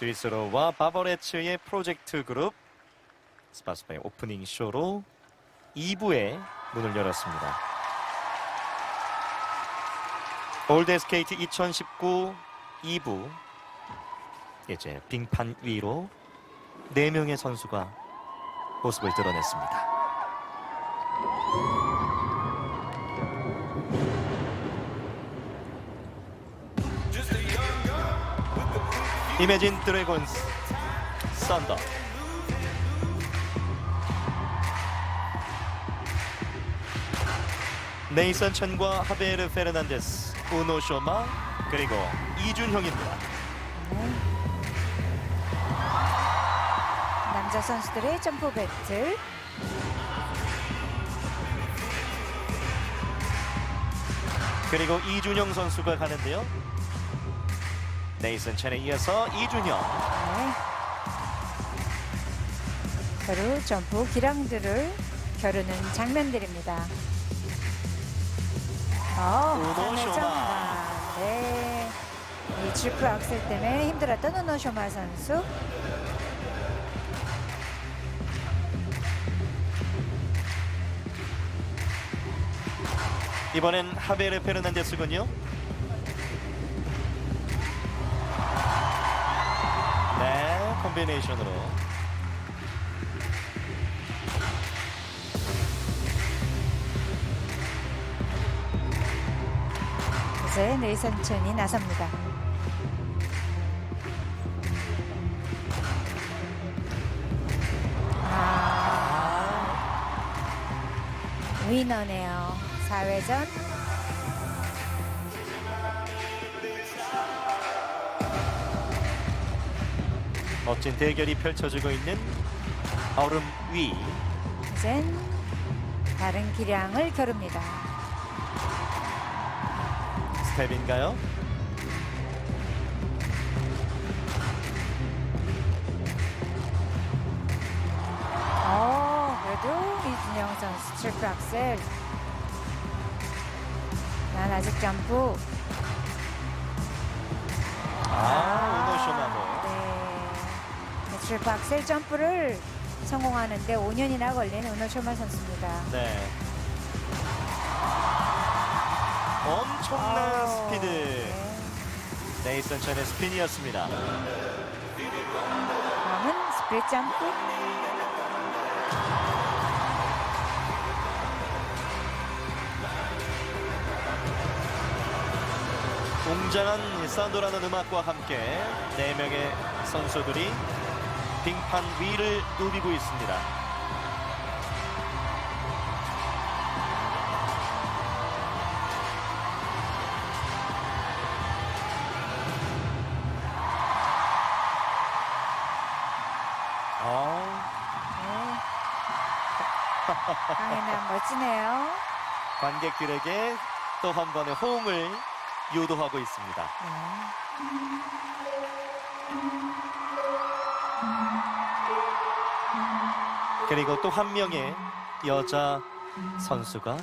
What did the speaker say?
스위스로와 바버레츠의 프로젝트 그룹 스파스파의 오프닝 쇼로 2부의 문을 열었습니다. 올드 스케이트 2019 2부 이제 빙판 위로 4명의 선수가 모습을 드러냈습니다. 이매진 드래곤스 썬더 네이선 천과 하베르 페르난데스 우노 쇼마 그리고 이준형입니다. 네. 남자 선수들의 점프 배틀. 그리고 이준형 선수가 가는데요. 네이선 천에 이어서 이준형 네. 서로 점프 기량들을 겨루는 장면들입니다. 어, 우노 네, 쇼마. 네. 이 트리플 악셀 때문에 힘들었던 우노쇼마 선수. 이번엔 하베르 페르난데스군요. 콤비네이션으로 이제 네이선천이 나섭니다. 아, 위너네요. 4회전. 멋진 대결이 펼쳐지고 있는 얼음 위 이젠 다른 기량을 겨룹니다. 스텝인가요? 어, 그래도 이준영 선수 트리플 악셀. 난 아직 점프. 아, 네. 트리플 악셀 점프를 성공하는데 5년이나 걸린 우노쇼마 선수입니다. 네. 엄청난 아우, 스피드 네. 네이선 천의 스핀이었습니다. 다음은 스프릿 점프. 웅장한 사운드라는 음악과 함께 네 명의 선수들이 빙판 위를 누비고 있습니다. 어, 네. 강인한 멋지네요. 관객들에게 또 한 번의 호응을 유도하고 있습니다. 네. 그리고 또 한 명의 여자 선수가